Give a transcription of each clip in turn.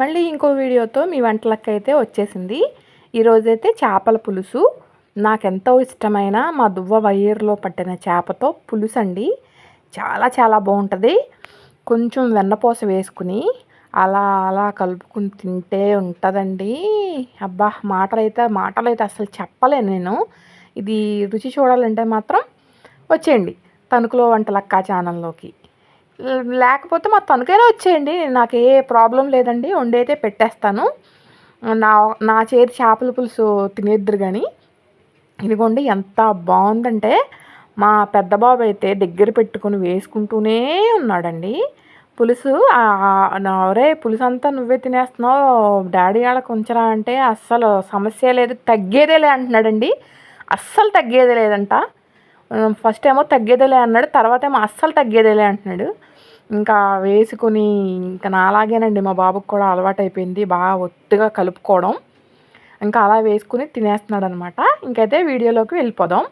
మళ్ళీ ఇంకో వీడియోతో మీ వంటలకైతే అయితే వచ్చేసింది. ఈరోజైతే చేపల పులుసు. నాకెంతో ఇష్టమైన మా దువ్వ వయ్యేరులో పట్టిన చేపతో పులుసు అండి చాలా చాలా బాగుంటుంది. కొంచెం వెన్నపూస వేసుకుని అలా అలా కలుపుకుని తింటే ఉంటుందండి. అబ్బా మాటలైతే మాటలైతే అసలు చెప్పలేను నేను. ఇది రుచి చూడాలంటే మాత్రం వచ్చేయండి తణుకులో వంటలక్క ఛానల్లోకి. లేకపోతే మా తనకైనా వచ్చేయండి నాకు ఏ ప్రాబ్లం లేదండి వండైతే పెట్టేస్తాను. నా నా చేతి చేపల పులుసు తినేద్దరు కానీ ఇదిగోండి ఎంత బాగుందంటే మా పెద్ద బాబు అయితే దగ్గర పెట్టుకుని వేసుకుంటూనే ఉన్నాడండి. పులుసు ఒరే పులుసు అంతా నువ్వే తినేస్తున్నావు డాడీ వాళ్ళకి ఉంచరా అంటే అస్సలు సమస్య లేదు తగ్గేదేలే అంటున్నాడండి. అస్సలు తగ్గేదే లేదంట. ఫస్ట్ ఏమో తగ్గేదేలే అన్నాడు తర్వాత ఏమో అస్సలు తగ్గేదేలే అంటున్నాడు. ఇంకా వేసుకుని ఇంకా నాలాగేనండి మా బాబుకి కూడా అలవాటు అయిపోయింది బాగా ఒత్తుగా కలుపుకోవడం. ఇంకా అలా వేసుకుని తినేస్తున్నాడు అనమాట ఇంకైతే వీడియోలోకి వెళ్ళిపోదాం.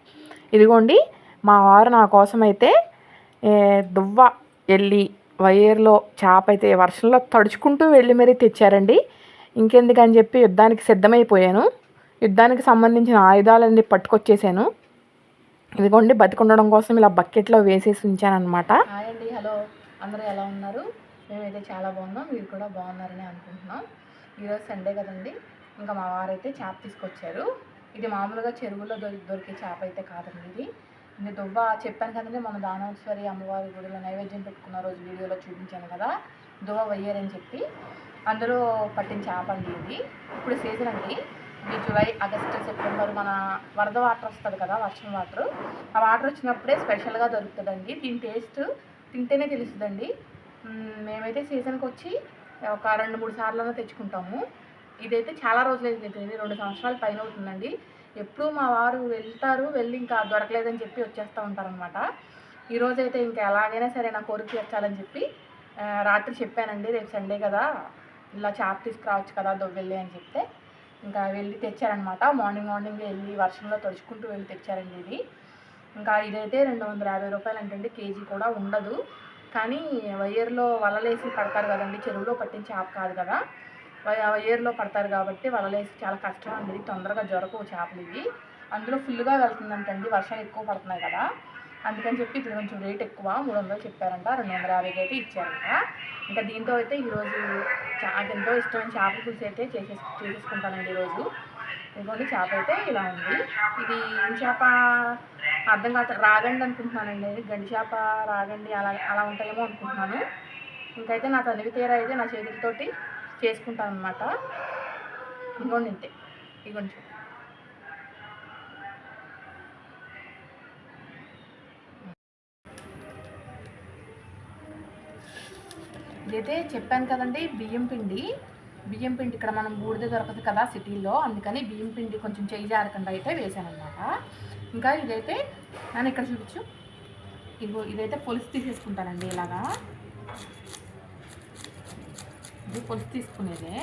ఇదిగోండి మా వారు నా కోసం అయితే దువ్వ వెళ్ళి వైర్లో చేప అయితే వర్షంలో తడుచుకుంటూ వెళ్ళి మరీ తెచ్చారండి. ఇంకెందుకని చెప్పి యుద్ధానికి సిద్ధమైపోయాను. యుద్ధానికి సంబంధించిన ఆయుధాలన్నీ పట్టుకొచ్చేసాను. ఇదిగోండి బతికుండడం కోసం ఇలా బకెట్లో వేసేసి ఉంచాను అనమాట హలో. అందరూ ఎలా ఉన్నారు? మేమైతే చాలా బాగున్నాం మీరు కూడా బాగున్నారని అనుకుంటున్నాం. ఈరోజు సండే కదండి ఇంకా మా వారైతే చేప తీసుకొచ్చారు. ఇది మామూలుగా చెరువులో దొరికే చేప అయితే కాదండి ఇది. ఇది దువ్వ చెప్పాను కదండి మన దానోశ్వరి అమ్మవారి గుడిలో నైవేద్యం పెట్టుకున్న రోజు వీడియోలో చూపించాను కదా దువ్వ వయ్యారని చెప్పి. అందులో పట్టిన చేప అండి ఇది. ఇప్పుడు సీజన్ అండి. ఇది జూలై ఆగస్టు సెప్టెంబర్ మన వరద వాటర్ వస్తుంది కదా వర్షం వాటర్. ఆ వాటర్ వచ్చినప్పుడే స్పెషల్గా దొరుకుతుందండి. దీని టేస్ట్ తింటేనే తెలుస్తుందండి. మేమైతే సీజన్కి వచ్చి ఒక రెండు మూడు సార్లు తెచ్చుకుంటాము. ఇదైతే చాలా రోజులైంది అయితే రెండు సంవత్సరాల పైన అవుతుందండి ఎప్పుడు మా వారు వెళ్తారు వెళ్ళి ఇంకా దొరకలేదని చెప్పి వచ్చేస్తూ ఉంటారనమాట ఈరోజు అయితే ఇంకా ఎలాగైనా సరే నా కోరిక తీర్చాలని చెప్పి రాత్రి చెప్పానండి రేపు సండే కదా ఇలా చాప్ తీసుకురావచ్చు కదా దొవ్వెళ్ళి అని చెప్తే. ఇంకా వెళ్ళి తెచ్చారనమాట మార్నింగ్ మార్నింగ్ వెళ్ళి వర్షంలో తడుచుకుంటూ వెళ్ళి తెచ్చారండి ఇది. ఇంకా ఇదైతే రెండు వందల యాభై రూపాయలు అంటే కేజీ కూడా ఉండదు. కానీ వయ్యర్లో వలలేసి పడతారు కదండి చెరువులో పట్టిన చేప కాదు కదా. వయ్యర్లో పడతారు కాబట్టి వలలేసి చాలా కష్టం అండి తొందరగా దొరకవు చేపలు ఇవి. అందులో ఫుల్గా వెళ్తుందంటండి వర్షాలు ఎక్కువ పడుతున్నాయి కదా. అందుకని చెప్పి ఇప్పుడు కొంచెం రేట్ ఎక్కువ మూడు వందలు చెప్పారంట రెండు వందల యాభైకి అయితే ఇచ్చారంట. ఇంకా దీంతో అయితే ఈరోజు నాకు ఎంతో ఇష్టమైన చేపల పులుసు అయితే చేసేసి చేసేసుకుంటానండి ఈరోజు. ఇదిగోండి చేప అయితే ఇలా ఉంది. ఇది చేప అర్థం కాదు రాగండి అనుకుంటున్నానండి. గండి చేప రాగండి అలా అలా ఉంటాయేమో అనుకుంటున్నాను. ఇంకైతే నా తనివి తీర అయితే నా చేతులతోటి చేసుకుంటాను అనమాట ఇంకోండి ఇంతే. ఇగోండి ఇదైతే చెప్పాను కదండి బియ్యం పిండి. బియ్యం పిండి ఇక్కడ మనం బూడిద దొరకదు కదా సిటీలో. అందుకని బియ్యం పిండి కొంచెం చేయి జారకుండా అయితే వేసాను ఇంకా ఇదైతే నేను ఇక్కడ చూపించు. ఇగో ఇదైతే పొలుసు తీసేసుకుంటానండి ఇలాగా. ఇది పొలుసు తీసుకునేదే.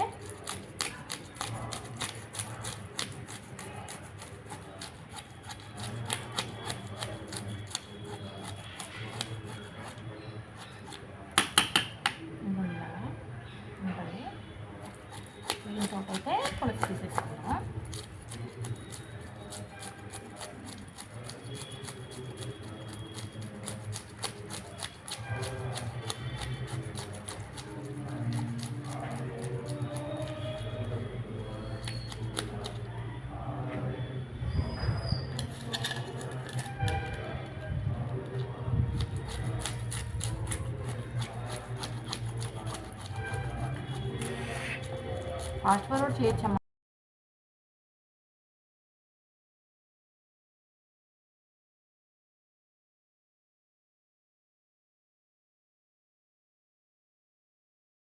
ఫాస్ట్ ఫార్వర్డ్ చేయొచ్చమ్మా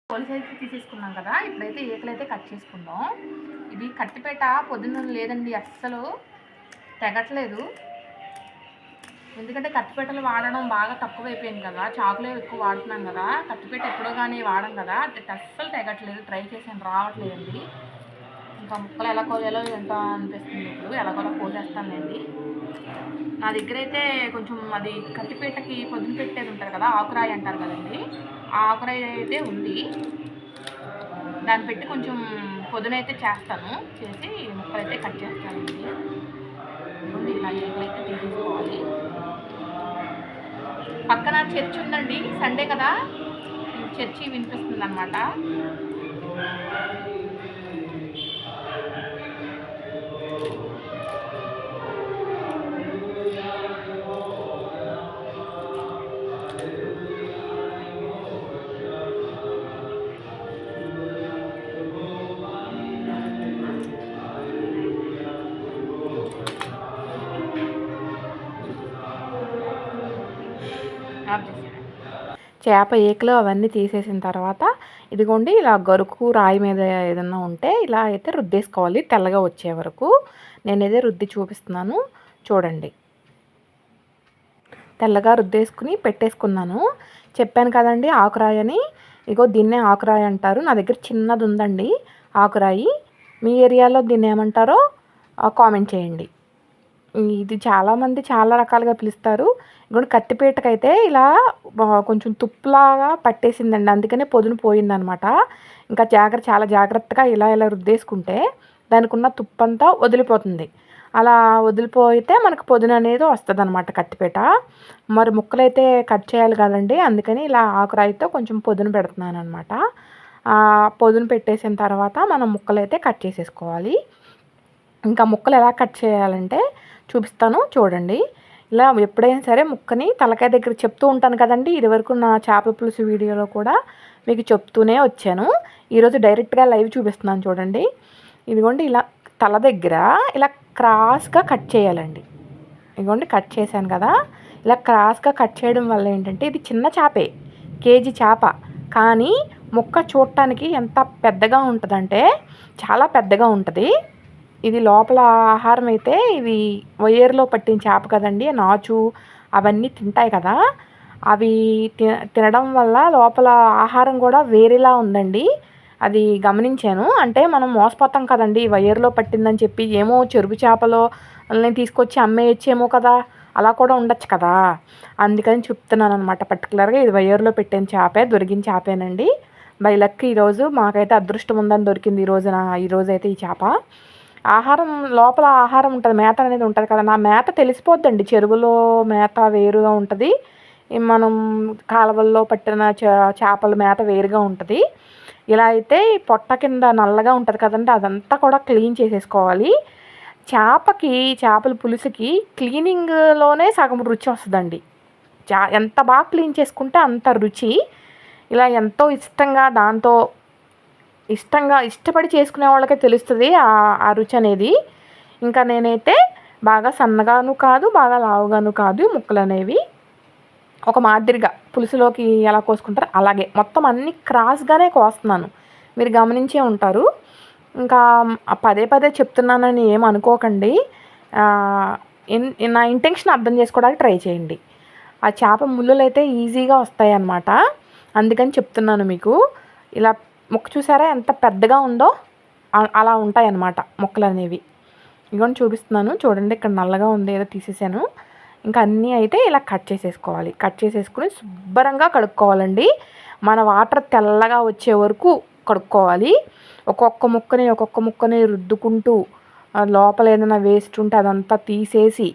పోలీస్ అయితే తీసేసుకున్నాం కదా. ఇప్పుడైతే ఏకలైతే కట్ చేసుకుందాం ఇది కట్టిపేట పొద్దున్న లేదండి. అస్సలు తెగట్లేదు. ఎందుకంటే కత్తిపీటలు వాడడం బాగా తక్కువైపోయింది కదా. చాకులే ఎక్కువ వాడుతున్నాం కదా. కత్తిపీట ఎప్పుడో కానీ వాడం కదా. అస్సలు తెగట్లేదు. ట్రై చేసాను రావట్లేదండి. ఇంకా ముక్కలు ఎలా కోయాలో ఎంత అనిపిస్తుంది ఇప్పుడు? ఎలాగోలా కోసేస్తానండి నా దగ్గర అయితే కొంచెం అది కత్తిపేటకి పొద్దున పెట్టేది ఉంటారు కదా ఆకురాయి అంటారు కదండి. ఆ ఆకురాయి అయితే ఉంది. దాన్ని పెట్టి కొంచెం పొద్దునైతే చేస్తాను. చేసి ముక్కలైతే కట్ చేస్తానండి. నా ఇలా అయితే తీసేసుకోవాలి. పక్కన చర్చ్ ఉందండి సండే కదా? చర్చి వినిపిస్తుంది అనమాట చేప ఏకలు అవన్నీ తీసేసిన తర్వాత ఇదిగోండి ఇలా గరుకు రాయి మీద ఏదన్నా ఉంటే ఇలా అయితే రుద్దేసుకోవాలి తెల్లగా వచ్చే వరకు. నేనైతే రుద్ది చూపిస్తున్నాను చూడండి. తెల్లగా రుద్దేసుకుని పెట్టేసుకున్నాను. చెప్పాను కదండి ఆకురాయి అని ఇగో దీన్నే ఆకురాయి అంటారు. నా దగ్గర చిన్నది ఉందండి ఆకురాయి. మీ ఏరియాలో దీన్ని ఏమంటారో కామెంట్ చేయండి. ఇది చాలామంది చాలా రకాలుగా పిలుస్తారు. ఇప్పుడు కత్తిపీటకైతే ఇలా కొంచెం తుప్పులాగా పట్టేసిందండి. అందుకనే పొదును పోయిందనమాట. ఇంకా జాగ్రత్త చాలా జాగ్రత్తగా ఇలా ఇలా రుద్దేసుకుంటే దానికి ఉన్న తుప్పంతా వదిలిపోతుంది. అలా వదిలిపోయితే మనకు పొదున అనేది వస్తుంది అనమాట కత్తిపీట. మరి ముక్కలైతే కట్ చేయాలి కదండి అందుకని ఇలా ఆకురాయితో కొంచెం పొదును పెడుతున్నాను అనమాట పొదును పెట్టేసిన తర్వాత మనం ముక్కలైతే కట్ చేసేసుకోవాలి. ఇంకా ముక్కలు ఎలా కట్ చేయాలంటే చూపిస్తాను చూడండి. ఇలా ఎప్పుడైనా సరే ముక్కని తలకాయ దగ్గర చెప్తూ ఉంటాను కదండి. ఇదివరకు నా చేపల పులుసు వీడియోలో కూడా మీకు చెప్తూనే వచ్చాను. ఈరోజు డైరెక్ట్గా లైవ్ చూపిస్తున్నాను చూడండి. ఇదిగోండి ఇలా తల దగ్గర ఇలా క్రాస్గా కట్ చేయాలండి. ఇదిగోండి కట్ చేశాను కదా. ఇలా క్రాస్గా కట్ చేయడం వల్ల ఏంటంటే ఇది చిన్న చేపే కేజీ చేప. కానీ ముక్క చూడటానికి ఎంత పెద్దగా ఉంటుందంటే చాలా పెద్దగా ఉంటుంది. ఇది లోపల ఆహారం అయితే ఇవి వయ్యేరులో పట్టిన చేప కదండి నాచు అవన్నీ తింటాయి కదా. అవి తి తినడం వల్ల లోపల ఆహారం కూడా వేరేలా ఉందండి. అది గమనించాను. అంటే మనం మోసపోతాం కదండి వయ్యేరులో పట్టిందని చెప్పి ఏమో చెరుకు చేపలో నేను తీసుకొచ్చి అమ్మేయచ్చేమో కదా అలా కూడా ఉండొచ్చు కదా. అందుకని చెప్తున్నాను అనమాట పర్టికులర్గా ఇది వయ్యేరులో పెట్టిన చేపే దొరికిన చేపేనండి. బై లక్ ఈరోజు మాకైతే అదృష్టం ఉందని దొరికింది ఈ రోజున అయితే ఈ చేప. ఆహారం లోపల ఆహారం ఉంటుంది మేత అనేది ఉంటుంది కదా. నా మేత తెలిసిపోద్దండి. చెరువులో మేత వేరుగా ఉంటుంది. మనం కాలువల్లో పట్టిన చేపల మేత వేరుగా ఉంటుంది. ఇలా అయితే పొట్ట కింద నల్లగా ఉంటుంది కదండి. అదంతా కూడా క్లీన్ చేసేసుకోవాలి. చేపకి చేపల పులుసుకి క్లీనింగ్లోనే సగం రుచి వస్తుందండి. చా ఎంత బాగా క్లీన్ చేసుకుంటే అంత రుచి. ఇలా ఎంతో ఇష్టంగా దాంతో ఇష్టంగా ఇష్టపడి చేసుకునే వాళ్ళకే తెలుస్తుంది ఆ- ఆ రుచి అనేది. ఇంకా నేనైతే బాగా సన్నగాను కాదు బాగా లావుగాను కాదు ముక్కలు అనేవి. ఒక మాదిరిగా పులుసులోకి ఎలా కోసుకుంటారో అలాగే. మొత్తం అన్ని క్రాస్గానే కోస్తున్నాను. మీరు గమనించే ఉంటారు. ఇంకా పదే పదే చెప్తున్నానని ఏం అనుకోకండి. నా ఇంటెన్షన్ అర్థం చేసుకోవడానికి ట్రై చేయండి. ఆ చేప ముళ్ళులు అయితే ఈజీగా వస్తాయి అన్నమాట అందుకని చెప్తున్నాను మీకు. ఇలా ముక్క చూసారా? ఎంత పెద్దగా ఉందో అలా ఉంటాయి అన్నమాట ముక్కలు అనేవి ఇదిగోండి చూపిస్తున్నాను. చూడండి ఇక్కడ నల్లగా ఉంది ఏదో తీసేసాను. ఇంకా అన్నీ అయితే ఇలా కట్ చేసేసుకోవాలి. కట్ చేసేసుకుని శుభ్రంగా కడుక్కోవాలండి. మన వాటర్ తెల్లగా వచ్చే వరకు కడుక్కోవాలి. ఒక్కొక్క ముక్కని ఒక్కొక్క ముక్కని రుద్దుకుంటూ లోపల ఏదైనా వేస్ట్ ఉంటే అదంతా తీసేసి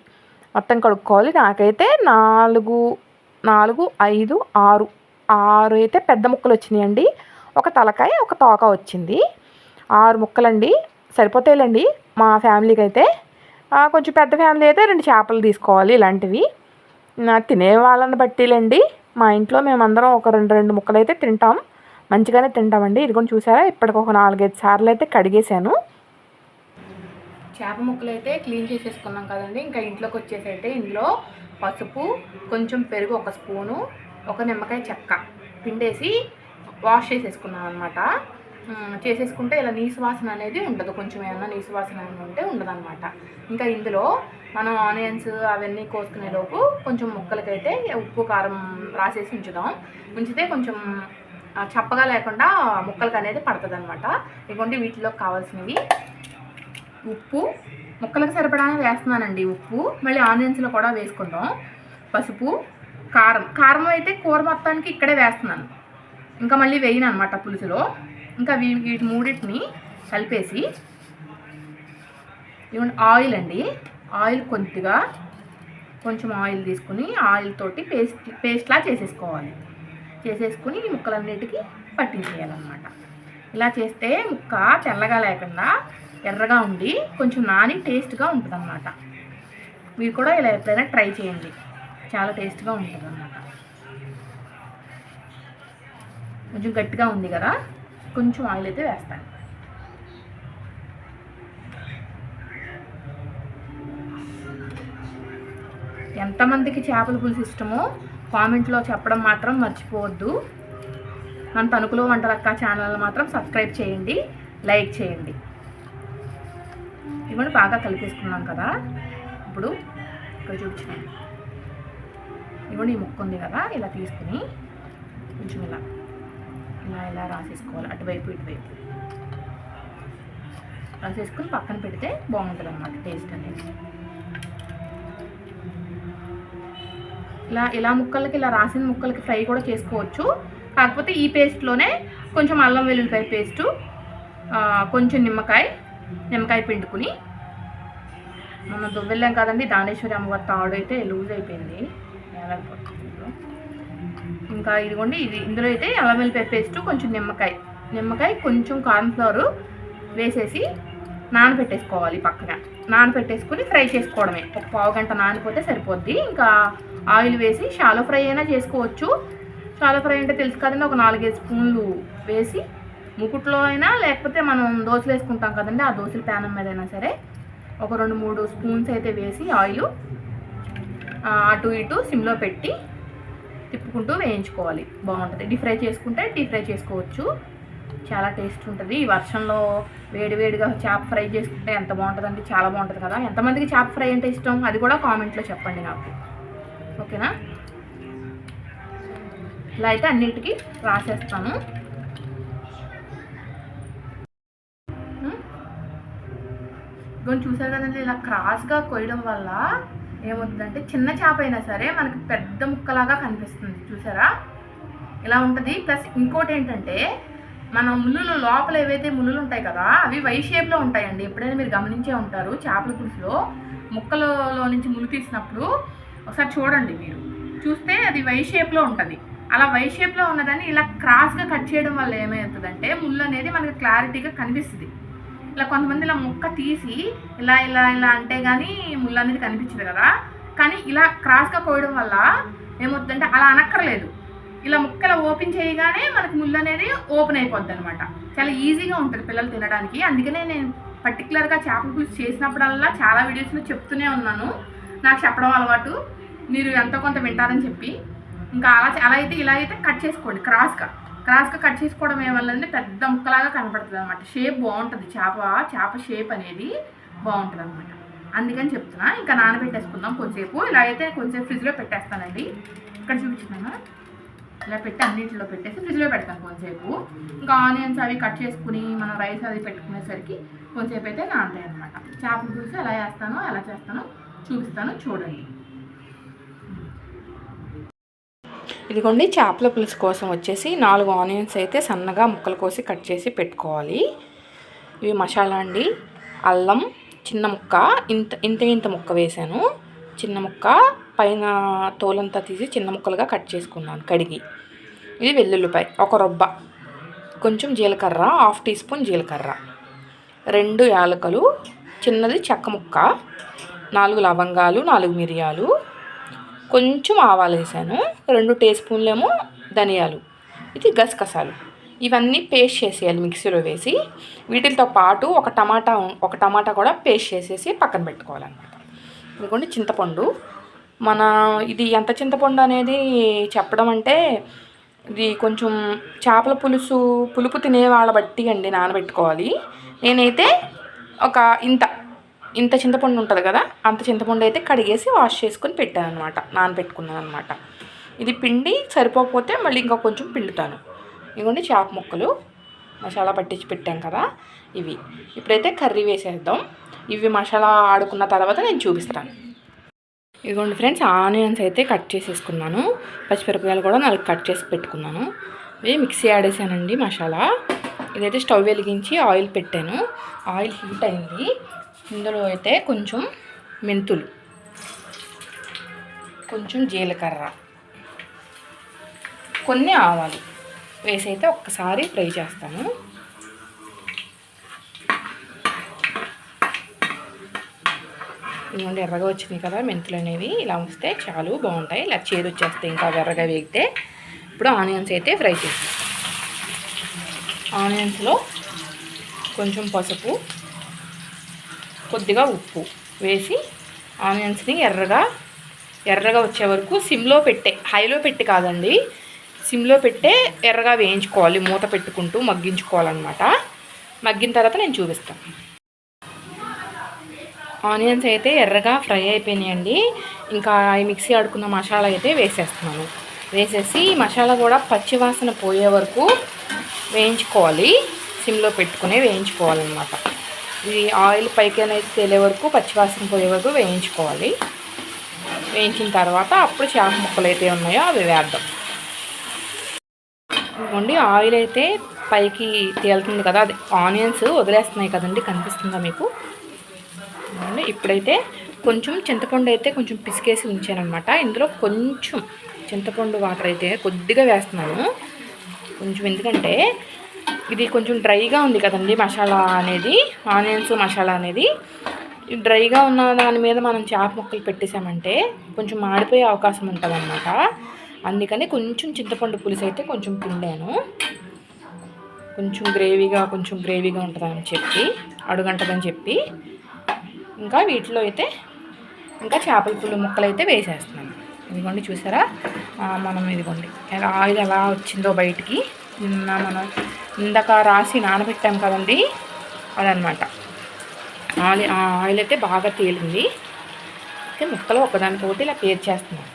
మొత్తం కడుక్కోవాలి. నాకైతే నాలుగు నాలుగు ఐదు ఆరు ఆరు అయితే పెద్ద ముక్కలు వచ్చినాయండి ఒక తలకాయ ఒక తోక వచ్చింది. ఆరు ముక్కలండి. సరిపోతాయిలండి మా ఫ్యామిలీకి అయితే కొంచెం పెద్ద ఫ్యామిలీ అయితే రెండు చేపలు తీసుకోవాలి ఇలాంటివి. తినే వాళ్ళని బట్టిలండి. మా ఇంట్లో మేమందరం ఒక రెండు రెండు ముక్కలు అయితే తింటాం. మంచిగానే తింటామండి. ఇదిగోని చూసారా? ఇప్పటికి ఒక నాలుగైదు సార్లు అయితే కడిగేశాను. చేప ముక్కలు అయితే క్లీన్ చేసేసుకున్నాం కదండి. ఇంకా ఇంట్లోకి వచ్చేసి అయితే ఇందులో పసుపు కొంచెం పెరుగు ఒక స్పూను ఒక నిమ్మకాయ చెక్క పిండేసి వాష్ చేసేసుకున్నాం అనమాట చేసేసుకుంటే ఇలా నీసు వాసన అనేది ఉండదు. కొంచెం ఏమన్నా నీసు వాసన అనేది ఉంటే ఉండదన్నమాట. ఇంకా ఇందులో మనం ఆనియన్స్ అవన్నీ కోసుకునే లోపు కొంచెం ముక్కలకైతే ఉప్పు కారం రాసేసి ఉంచుదాం. ఉంచితే కొంచెం చప్పగా లేకుండా ముక్కలకి అనేది పడుతుంది అనమాట ఇదిగోండి వీటిలో కావాల్సినవి. ఉప్పు. ముక్కలకు సరిపడానే వేస్తున్నానండి ఉప్పు. మళ్ళీ ఆనియన్స్లో కూడా వేసుకుందాం. పసుపు కారం. కారం అయితే కూర మొత్తానికి ఇక్కడే వేస్తున్నాను. ఇంకా మళ్ళీ వేయను అనమాట పులుసులో. ఇంకా వీ వీటి మూడింటిని కలిపేసి ఇవన్నీ ఆయిల్ అండి. ఆయిల్ కొద్దిగా కొంచెం ఆయిల్ తీసుకుని ఆయిల్ తోటి పేస్ట్ పేస్ట్లా చేసేసుకోవాలి. చేసేసుకుని ఈ ముక్కలన్నిటికీ పట్టించేయాలన్నమాట. ఇలా చేస్తే ముక్క తెల్లగా లేకుండా ఎర్రగా ఉండి కొంచెం నాని టేస్ట్గా ఉంటుంది అన్నమాట మీరు కూడా ఇలా ఎప్పుడైనా ట్రై చేయండి. చాలా టేస్ట్గా ఉంటుంది అన్నమాట కొంచెం గట్టిగా ఉంది కదా కొంచెం ఆయిల్ అయితే వేస్తాను. ఎంతమందికి చేపల పులుసు ఇష్టమో కామెంట్లో చెప్పడం మాత్రం మర్చిపోవద్దు. మన తణుకులో వంటలక్క ఛానల్ మాత్రం సబ్స్క్రైబ్ చేయండి లైక్ చేయండి. ఇవన్నీ బాగా కలిపేసుకున్నాం కదా. ఇప్పుడు ఇక్కడ చూపించాను ఇవన్నీ ఈ ముక్క ఉంది కదా ఇలా తీసుకుని కొంచెం ఇలా. ఇలా ఇలా రాసేసుకోవాలి? అటువైపు ఇటువైపు. రాసేసుకుని పక్కన పెడితే బాగుంటుంది అన్నమాట టేస్ట్ అనేది. ఇలా ఇలా ముక్కలకి ఇలా రాసిన ముక్కలకి ఫ్రై కూడా చేసుకోవచ్చు. కాకపోతే ఈ పేస్ట్లోనే కొంచెం అల్లం వెల్లుల్లిపాయ పేస్టు కొంచెం నిమ్మకాయ నిమ్మకాయ పిండుకుని. మనం దువ్వెళ్ళాం కదండి దానేశ్వరి అమ్మవారి తాడు అయితే లూజ్ అయిపోయింది. వేలాడిపోతుంది ఇంకా ఇదిగోండి ఇది ఇందులో అయితే అల్లం వెల్లుల్లిపాయ పేస్ట్ కొంచెం నిమ్మకాయ. నిమ్మకాయ కొంచెం కార్న్ఫ్లవర్ వేసేసి నానబెట్టేసుకోవాలి పక్కన. నానబెట్టేసుకుని ఫ్రై చేసుకోవడమే. ఒక పావు గంట నానిపోతే సరిపోద్ది. ఇంకా ఆయిల్ వేసి షాలో ఫ్రై అయినా చేసుకోవచ్చు. షాలో ఫ్రై అంటే తెలుసు కదండి ఒక నాలుగైదు స్పూన్లు వేసి ముకుట్లో అయినా లేకపోతే మనం దోశలు వేసుకుంటాం కదండి ఆ దోశల ప్యానం మీద అయినా సరే ఒక రెండు మూడు స్పూన్స్ అయితే వేసి ఆయిల్ అటు ఇటు సిమ్లో పెట్టి తిప్పుకుంటూ వేయించుకోవాలి. బాగుంటుంది. డీప్ ఫ్రై చేసుకుంటే డీప్ ఫ్రై చేసుకోవచ్చు. చాలా టేస్ట్ ఉంటుంది. ఈ వర్షంలో వేడివేడిగా చేప ఫ్రై చేసుకుంటే ఎంత బాగుంటుందండి? చాలా బాగుంటుంది కదా. ఎంతమందికి చేప ఫ్రై అంటే ఇష్టం? అది కూడా కామెంట్లో చెప్పండి నాకు. ఓకేనా? ఇలా అయితే అన్నిటికీ రాసేస్తాను. ఇదిగోండి చూసారు కదండి? ఇలా క్రాస్గా కొయ్యడం వల్ల ఏమవుతుందంటే చిన్న చేప అయినా సరే మనకి పెద్ద ముక్కలాగా కనిపిస్తుంది చూసారా? ఇలా ఉంటుంది. ప్లస్ ఇంకోటి ఏంటంటే మన ముళ్ళులు లోపల ఏవైతే ముళ్ళులు ఉంటాయి కదా అవి వై షేప్లో ఉంటాయండి. ఎప్పుడైనా మీరు గమనించే ఉంటారు చేపల పులుసులో. ముక్కలలో నుంచి ముళ్ళు తీసినప్పుడు ఒకసారి చూడండి మీరు. చూస్తే అది వై షేప్లో ఉంటుంది. అలా వై షేప్లో ఉన్నదాన్ని ఇలా క్రాస్గా కట్ చేయడం వల్ల ఏమవుతుందంటే ముళ్ళు అనేది మనకి క్లారిటీగా కనిపిస్తుంది. ఇలా కొంతమంది ఇలా ముక్క తీసి ఇలా ఇలా ఇలా అంటే కానీ ముళ్ళు అనేది కనిపించదు కదా. కానీ ఇలా క్రాస్గా కోయడం వల్ల ఏమవుతుందంటే అలా అనక్కర్లేదు. ఇలా ముక్కలు ఓపెన్ చేయగానే మనకి ముళ్ళు అనేది ఓపెన్ అయిపోద్ది అనమాట చాలా ఈజీగా ఉంటుంది పిల్లలు తినడానికి. అందుకనే నేను పర్టికులర్గా చేపల పులుసు చేసినప్పుడల్లా చాలా వీడియోస్లో చెప్తూనే ఉన్నాను. నాకు చెప్పడం అలవాటు. మీరు ఎంతో కొంత వింటారని చెప్పి. ఇంకా అలా అలా అయితే ఇలా అయితే కట్ చేసుకోండి క్రాస్గా క్రాస్గా కట్ చేసుకోవడం ఏమల్లంటే పెద్ద ముక్కలాగా కనపడుతుంది అనమాట షేప్ బాగుంటుంది. చేప చేప షేప్ అనేది బాగుంటుంది అనమాట అందుకని చెప్తున్నా. ఇంకా నానబెట్టేసుకుందాం కొంచెంసేపు. ఇలా అయితే కొంచెం ఫ్రిడ్జ్లో పెట్టేస్తానండి. ఇక్కడ చూపించినాను? ఇలా పెట్టి అన్నింటిలో పెట్టేసి ఫ్రిడ్జ్లో పెడతాను కొంచెంసేపు. ఇంకా ఆనియన్స్ అవి కట్ చేసుకుని మనం రైస్ అది పెట్టుకునేసరికి కొంచెంసేపు అయితే నానతాయి అనమాట చేపల పులుసు ఎలా చేస్తానో ఎలా చేస్తానో చూపిస్తాను. చూడండి. ఇదిగోండి చేపల పులుసు కోసం వచ్చేసి నాలుగు ఆనియన్స్ అయితే సన్నగా ముక్కలు కోసి కట్ చేసి పెట్టుకోవాలి. ఇవి మసాలా అండి. అల్లం చిన్న ముక్క ఇంత ఇంత ఇంత ముక్క వేసాను. చిన్న ముక్క పైన తోలంతా తీసి చిన్న ముక్కలుగా కట్ చేసుకున్నాను కడిగి. ఇది వెల్లుల్లిపాయ ఒక రొబ్బ. కొంచెం జీలకర్ర హాఫ్ టీ స్పూన్ జీలకర్ర. రెండు యాలకులు చిన్నది చెక్క ముక్క నాలుగు లవంగాలు నాలుగు మిరియాలు కొంచెం ఆవాలు వేసాను. రెండు టీ స్పూన్లేమో ధనియాలు. ఇది గసగసాలు. ఇవన్నీ పేస్ట్ చేసేయాలి మిక్సీలో వేసి. వీటితో పాటు ఒక టమాటా ఒక టమాటా కూడా పేస్ట్ చేసేసి పక్కన పెట్టుకోవాలన్నమాట. ఇదిగోండి చింతపండు. మన ఇది ఎంత చింతపండు అనేది చెప్పడం అంటే ఇది కొంచెం చేపల పులుసు పులుపు తినే వాళ్ళ బట్టి అండి నానబెట్టుకోవాలి. నేనైతే ఒక ఇంత ఇంత చింతపండు ఉంటుంది కదా అంత చింతపండు అయితే కడిగేసి వాష్ చేసుకొని పెట్టాను అనమాట నానబెట్టుకున్నాను అనమాట ఇది పిండి సరిపోకపోతే మళ్ళీ ఇంకా కొంచెం పిండుతాను. ఇదిగోండి చేప ముక్కలు మసాలా పట్టించి పెట్టాం కదా ఇవి. ఇప్పుడైతే కర్రీ వేసేద్దాం. ఇవి మసాలా ఆడుకున్న తర్వాత నేను చూపిస్తాను. ఇదిగోండి ఫ్రెండ్స్ ఆనియన్స్ అయితే కట్ చేసేసుకున్నాను. పచ్చిమిరపకాయలు కూడా నాలుగు కట్ చేసి పెట్టుకున్నాను. ఇవి మిక్సీ ఆడేసానండి మసాలా. ఇదైతే స్టవ్ వెలిగించి ఆయిల్ పెట్టాను. ఆయిల్ హీట్ అయింది. ఇందులో అయితే కొంచెం మెంతులు కొంచెం జీలకర్ర కొన్ని ఆవాలు వేసి అయితే ఒక్కసారి ఫ్రై చేస్తాను. ఇదిగోండి ఎర్రగా వచ్చినాయి కదా మెంతులు అనేవి. ఇలా వస్తే చాలు బాగుంటాయి. ఇలా చేదు వచ్చేస్తాయి ఇంకా ఎర్రగా వేగితే ఇప్పుడు ఆనియన్స్ అయితే ఫ్రై చేస్తాం ఆనియన్స్లో కొంచెం పసుపు కొద్దిగా ఉప్పు వేసి ఆనియన్స్ని ఎర్రగా ఎర్రగా వచ్చే వరకు సిమ్లో పెట్టే హైలో పెట్టి కాదండి సిమ్లో పెట్టే ఎర్రగా వేయించుకోవాలి మూత పెట్టుకుంటూ మగ్గించుకోవాలన్నమాట. మగ్గిన తర్వాత నేను చూపిస్తాను. ఆనియన్స్ అయితే ఎర్రగా ఫ్రై అయిపోయినాయండి. ఇంకా ఈ మిక్సీ ఆడుకున్న మసాలా అయితే వేసేస్తున్నాను. వేసేసి మసాలా కూడా పచ్చివాసన పోయే వరకు వేయించుకోవాలి. సిమ్లో పెట్టుకుని వేయించుకోవాలన్నమాట. ఇది ఆయిల్ పైకి అనేది తేలే వరకు పచ్చివాసన పోయే వరకు వేయించుకోవాలి. వేయించిన తర్వాత అప్పుడు చేప ముక్కలు అయితే ఉన్నాయో అవి వేద్దాం. ఇవ్వండి ఆయిల్ అయితే పైకి తేలుతుంది కదా అది ఆనియన్స్ వదిలేస్తున్నాయి కదండి కనిపిస్తుందా మీకు? ఇప్పుడైతే కొంచెం చింతపండు అయితే కొంచెం పిసికేసి ఉంచానమాట ఇందులో కొంచెం చింతపండు వాటర్ అయితే కొద్దిగా వేస్తున్నాను. కొంచెం ఎందుకంటే ఇది కొంచెం డ్రైగా ఉంది కదండి మసాలా అనేది ఆనియన్స్ మసాలా అనేది. డ్రైగా ఉన్న దాని మీద మనం చేప ముక్కలు పెట్టేసామంటే కొంచెం మాడిపోయే అవకాశం ఉంటుందన్నమాట. అందుకని కొంచెం చింతపండు పులుసు అయితే కొంచెం పిండాను. కొంచెం గ్రేవీగా కొంచెం గ్రేవీగా ఉంటుందని చెప్పి అడుగంటదని చెప్పి ఇంకా వీటిలో అయితే ఇంకా చేపల పుల్లు ముక్కలు అయితే వేసేస్తున్నాను. ఇదిగోండి చూసారా? మనం ఇదిగోండి. ఎలా ఆయిల్ ఎలా వచ్చిందో బయటికి. నిన్న మనం ఇందాక రాసి నానబెట్టాం కదండి అదనమాట. ఆయిల్ ఆ ఆయిల్ అయితే బాగా తేలింది. అయితే ముక్కలు ఒకదానికొకటి ఇలా పేర్ చేస్తున్నాం.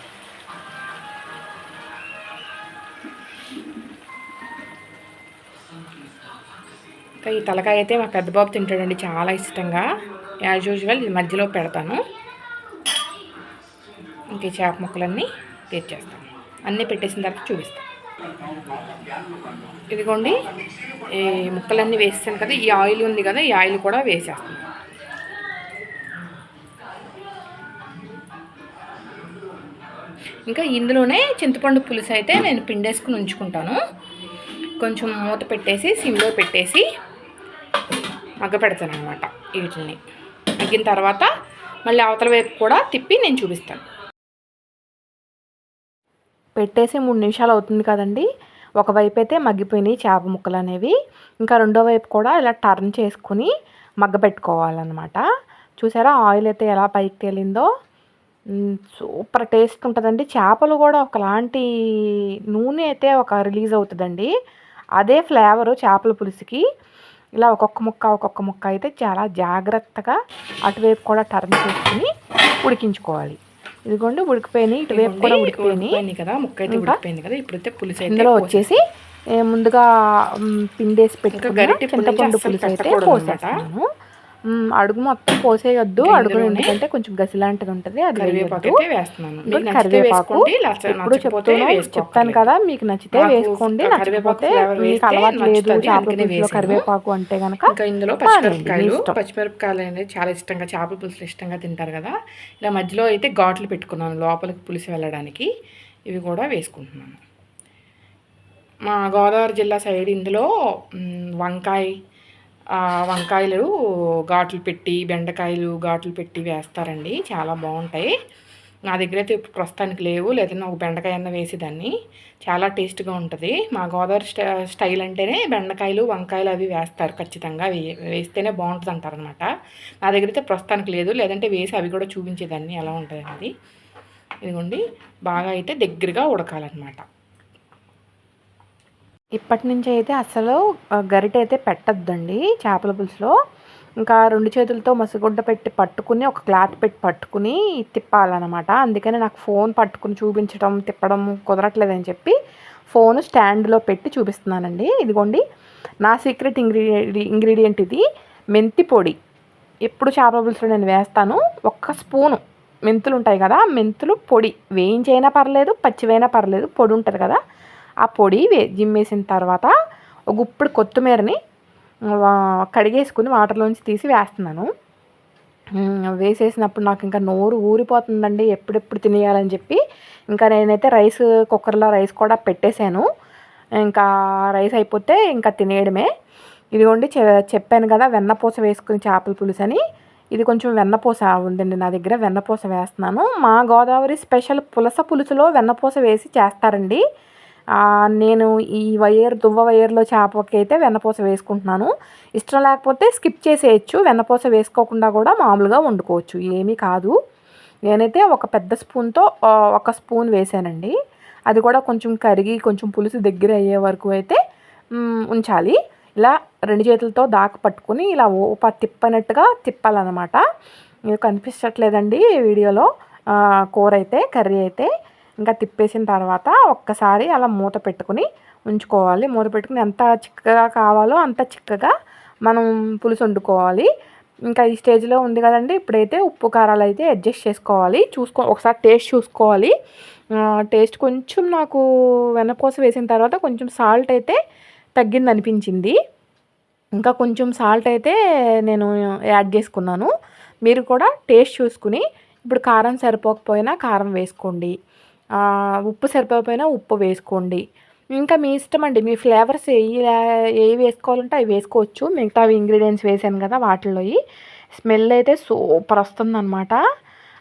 ఇంకా ఈ తలకాయ అయితే మా పెద్ద బాబు తింటాడండి చాలా ఇష్టంగా. యాజ్ యూజువల్ ఇది మధ్యలో పెడతాను. ఇంకే చేప ముక్కలన్నీ పేర్ చేస్తాను. అన్నీ పెట్టేసిన తర్వాత చూపిస్తాను. ఇదిగోండి ఈ ముక్కలన్నీ వేసాను కదా ఈ ఆయిల్ ఉంది కదా ఈ ఆయిల్ కూడా వేసేస్తాను. ఇంకా ఇందులోనే చింతపండు పులుసు అయితే నేను పిండేసుకుని ఉంచుకుంటాను. కొంచెం మూత పెట్టేసి సిమ్లో పెట్టేసి మగ్గ పెడతాను అనమాట వీటిని. మగ్గిన తర్వాత మళ్ళీ అవతల వైపు కూడా తిప్పి నేను చూపిస్తాను. పెట్టేసి మూడు నిమిషాలు అవుతుంది కదండి. ఒకవైపు అయితే మగ్గిపోయినాయి చేప ముక్కలు అనేవి. ఇంకా రెండో వైపు కూడా ఇలా టర్న్ చేసుకుని మగ్గపెట్టుకోవాలన్నమాట చూసారా? ఆయిల్ అయితే ఎలా పైకి తేలిందో. సూపర్ టేస్ట్ ఉంటుందండి. చేపలు కూడా ఒకలాంటి నూనె అయితే ఒక రిలీజ్ అవుతుందండి. అదే ఫ్లేవరు చేపల పులుసుకి. ఇలా ఒక్కొక్క ముక్క ఒక్కొక్క ముక్క అయితే చాలా జాగ్రత్తగా అటువైపు కూడా టర్న్ చేసుకుని ఉడికించుకోవాలి. ఇదిగోండి ఉడికిపోయినాయి. ఇటువైపు కూడా ఉడికిపోయినాయి. కదా ముక్క అయితే ఉడికిపోయింది కదా ఇప్పుడైతే పులుసు ఇందులో వచ్చేసి ముందుగా పిండేసి పెట్టుకున్న చింతపండు పులుసు అయితే పోసేస్తాను అడుగు మొత్తం పోసేయొద్దు. అడుగు ఎందుకంటే కొంచెం గసిలాంటిది ఉంటుంది అది కరివేపాకు నచ్చకపోతే చెప్తాను. చెప్తాను కదా మీకు నచ్చితే వేసుకోండి నచ్చకపోతే మీకు అలవాటు లేదు చేపల. కరివేపాకు అంటే కనుక ఇంకా ఇందులో పచ్చిమిరపకాయలు. పచ్చిమిరపకాయలు అనేది చాలా ఇష్టంగా చేపల పులుసులు ఇష్టంగా తింటారు కదా. ఇలా మధ్యలో అయితే ఘాట్లు పెట్టుకున్నాను లోపలికి పులుసు వెళ్ళడానికి. ఇవి కూడా వేసుకుంటున్నాను. మా గోదావరి జిల్లా సైడ్ ఇందులో వంకాయ వంకాయలు ఘాట్లు పెట్టి బెండకాయలు ఘాట్లు పెట్టి వేస్తారండి. చాలా బాగుంటాయి. నా దగ్గర అయితే ఇప్పుడు ప్రస్తుతానికి లేవు. లేదన్నా ఒక బెండకాయ అన్న వేసేదాన్ని చాలా టేస్ట్గా ఉంటుంది. మా గోదావరి స్టై స్టైల్ అంటేనే బెండకాయలు వంకాయలు అవి వేస్తారు ఖచ్చితంగా. వేస్తేనే బాగుంటుంది అంటారు అనమాట నా దగ్గర అయితే ప్రస్తుతానికి లేదు. లేదంటే వేసి అవి కూడా చూపించేదాన్ని ఎలా ఉంటుంది అనేది ఇదిగోండి. బాగా అయితే దగ్గరగా ఉడకాలన్నమాట. ఇప్పటి నుంచి అయితే అసలు గరిటె అయితే పెట్టద్దండి చేపల పులుసులో. ఇంకా రెండు చేతులతో మసిగుడ్డ పెట్టి పట్టుకుని ఒక క్లాత్ పెట్టి పట్టుకుని తిప్పాలన్నమాట. అందుకని నాకు ఫోన్ పట్టుకుని చూపించడం తిప్పడం కుదరట్లేదని చెప్పి ఫోన్ స్టాండ్లో పెట్టి చూపిస్తున్నానండి. ఇదిగోండి నా సీక్రెట్ ఇంగ్రీడియంట్ ఇంగ్రీడియంట్ ఇది మెంతి పొడి. ఎప్పుడు చేపల పులుసులో నేను వేస్తాను ఒక్క స్పూను. మెంతులు ఉంటాయి కదా మెంతులు పొడి. వేయించైనా పర్లేదు పచ్చివైనా పర్లేదు పొడి ఉంటుంది కదా. ఆ పొడి వే జిమ్మేసిన తర్వాత ఒక గుప్పుడు కొత్తిమీరని కడిగేసుకుని వాటర్లోంచి తీసి వేస్తున్నాను. వేసేసినప్పుడు నాకు ఇంకా నోరు ఊరిపోతుందండి. ఎప్పుడెప్పుడు తినేయాలని చెప్పి ఇంకా నేనైతే రైస్ కుక్కర్లో రైస్ కూడా పెట్టేశాను. ఇంకా రైస్ అయిపోతే ఇంకా తినేయడమే. ఇదిగోండి చె- చెప్పాను కదా వెన్నపూస వేసుకుని చేపల పులుసు అని. ఇది కొంచెం వెన్నపూస ఉందండి నా దగ్గర వెన్నపూస వేస్తున్నాను. మా గోదావరి స్పెషల్ పులస పులుసులో వెన్నపూస వేసి చేస్తారండి. నేను ఈ వైర్ దువ్వ వైర్లో చేపకి అయితే వెన్నపూస వేసుకుంటున్నాను. ఇష్టం లేకపోతే స్కిప్ చేసేయచ్చు. వెన్నపూస వేసుకోకుండా కూడా మామూలుగా వండుకోవచ్చు. ఏమీ కాదు. నేనైతే ఒక పెద్ద స్పూన్తో ఒక స్పూన్ వేసానండి అది కూడా కొంచెం కరిగి కొంచెం పులుసు దగ్గర అయ్యే వరకు అయితే ఉంచాలి. ఇలా రెండు చేతులతో దాక పట్టుకుని ఇలా ఓప తిప్పనట్టుగా తిప్పాలన్నమాట. కనిపించట్లేదండి వీడియోలో. కూర అయితే కర్రీ అయితే. ఇంకా తిప్పేసిన తర్వాత ఒక్కసారి అలా మూత పెట్టుకుని ఉంచుకోవాలి. మూత పెట్టుకుని ఎంత చిక్కగా కావాలో అంత చిక్కగా మనం పులుసు వండుకోవాలి. ఇంకా ఈ స్టేజ్లో ఉంది కదండి ఇప్పుడైతే ఉప్పు కారాలు అయితే అడ్జస్ట్ చేసుకోవాలి. చూసుకో ఒకసారి టేస్ట్ చూసుకోవాలి. టేస్ట్ కొంచెం నాకు వెన్నపూస వేసిన తర్వాత కొంచెం సాల్ట్ అయితే తగ్గింది అనిపించింది. ఇంకా కొంచెం సాల్ట్ అయితే నేను యాడ్ చేసుకున్నాను. మీరు కూడా టేస్ట్ చూసుకుని ఇప్పుడు కారం సరిపోకపోయినా కారం వేసుకోండి. ఉప్పు సరిపోయినా ఉప్పు వేసుకోండి. ఇంకా మీ ఇష్టం అండి మీ ఫ్లేవర్స్ ఏవి ఏవి వేసుకోవాలంటే అవి వేసుకోవచ్చు. మిగతా ఇంగ్రీడియంట్స్ వేసాను కదా వాటిల్లో స్మెల్ అయితే సూపర్ వస్తుందన్నమాట.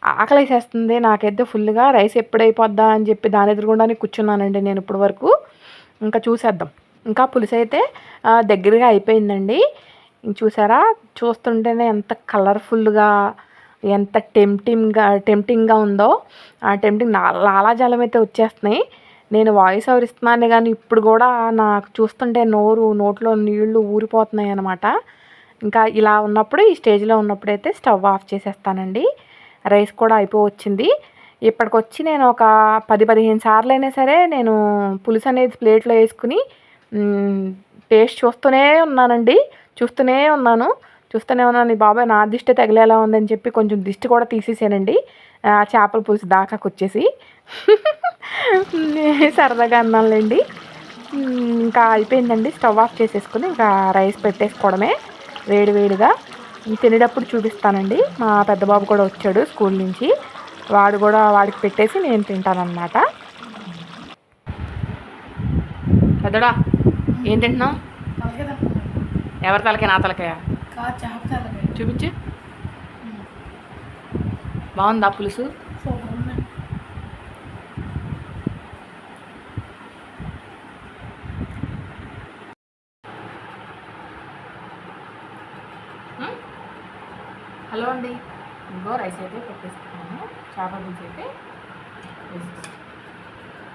ఆకలి వేసేస్తుంది నాకైతే ఫుల్గా రైస్ ఎప్పుడైపోద్దా అని చెప్పి దాని ఎదురుగుండానే కూర్చున్నానండి నేను ఇప్పటి వరకు. ఇంకా చూసేద్దాం. ఇంకా పులుసు అయితే దగ్గరగా అయిపోయిందండి. చూసారా? చూస్తుంటేనే ఎంత కలర్ఫుల్గా ఎంత టెంప్టింగ్గా టెంప్టింగ్గా ఉందో ఆ టెంప్టింగ్ లాలాజలం అయితే వచ్చేస్తున్నాయి. నేను వాయిస్ ఓవర్ ఇస్తున్నాను కానీ ఇప్పుడు కూడా నాకు చూస్తుంటే నోరు నోట్లో నీళ్ళు ఊరిపోతున్నాయి అనమాట ఇంకా ఇలా ఉన్నప్పుడు ఈ స్టేజ్లో ఉన్నప్పుడైతే స్టవ్ ఆఫ్ చేసేస్తానండి. రైస్ కూడా అయిపోవచ్చింది. ఇప్పటికొచ్చి నేను ఒక పది పదిహేను సార్లు అయినా సరే నేను పులుసు అనేది ప్లేట్లో వేసుకుని టేస్ట్ చూస్తూనే ఉన్నానండి. చూస్తూనే ఉన్నాను. చూస్తూనే ఉన్నాను ఈ బాబాయ్ నా దిష్టి తగిలేలా ఉందని చెప్పి కొంచెం దిష్టి కూడా తీసేసానండి. ఆ, చేపల పులుసు దాకాకు వచ్చేసి సరదాగా అన్నానులేండి. ఇంకా అయిపోయిందండి స్టవ్ ఆఫ్ చేసేసుకుని ఇంకా రైస్ పెట్టేసుకోవడమే వేడి వేడిగా. తినేటప్పుడు చూపిస్తానండి మా పెద్ద బాబు కూడా వచ్చాడు స్కూల్ నుంచి. వాడు కూడా వాడికి పెట్టేసి నేను తింటానన్నమాట. పెద్దడా ఏం తింటున్నావు? ఎవరి తలకాయ? నా తలకాయ? చూపించు. బాగుందా పులుసు? హలో అండి. ఇంకో రైస్ అయితే పెట్టేసుకున్నాను. చేపల పులుసు అయితే.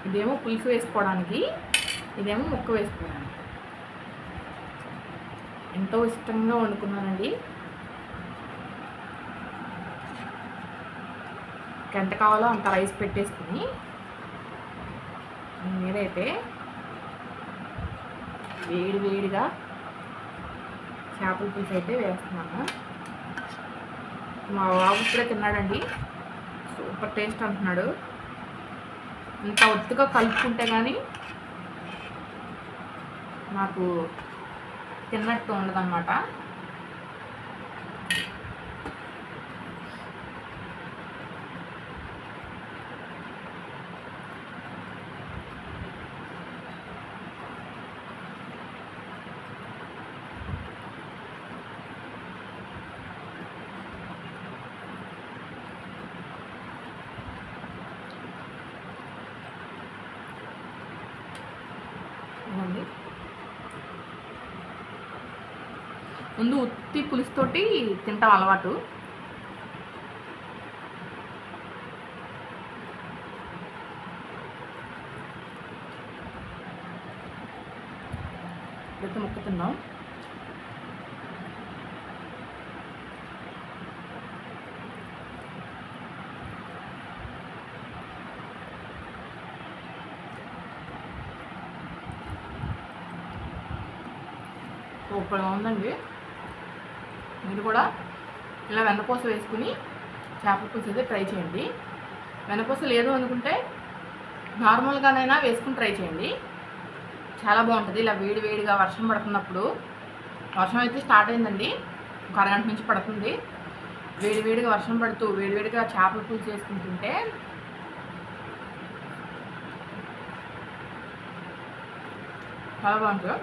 ఇదేమో పులుసు వేసుకోవడానికి ఇదేమో ముక్క వేసుకోవడానికి. ఎంతో ఇష్టంగా వండుకున్నానండి. ఎంత కావాలో అంత రైస్ పెట్టేసుకుని మీరైతే వేడి వేడిగా చేపల పులుసు అయితే వేస్తున్నాను. మా బాబు ఇప్పుడే తిన్నాడండి. సూపర్ టేస్ట్ అంటున్నాడు. ఇంత ఒత్తుగా కలుపుకుంటే కానీ నాకు తిన్నట్టు ఉండదన్నమాట ఇవ్వండి ముందు ఉత్తి పులుసుతోటి తింటాం అలవాటు. పెద్ద ముక్క తిన్నాం సూపర్గా ఉందండి. మీరు కూడా ఇలా వెన్నపూస వేసుకుని చేపల పులుసు అయితే ట్రై చేయండి. వెన్నపూస లేదు అనుకుంటే నార్మల్గానైనా వేసుకుని ట్రై చేయండి. చాలా బాగుంటుంది. ఇలా వేడి వేడిగా వర్షం పడుతున్నప్పుడు వర్షం అయితే స్టార్ట్ అయిందండి. ఒక అరగంట నుంచి పడుతుంది. వేడి వేడిగా వర్షం పడుతూ వేడి వేడిగా చేపల పులుసు చేసుకుంటుంటే చాలా బాగుంటుంది.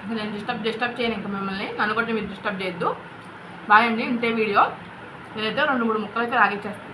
అసలు నేను డిస్టర్బ్ డిస్టర్బ్ చేయను ఇంకా మిమ్మల్ని. నన్ను కూడా మీరు డిస్టర్బ్ చేయొద్దు. బాయ్ అండి ఇంతే వీడియో. నేనైతే రెండు మూడు ముక్కలు అయితే రాగిచ్చేస్తాను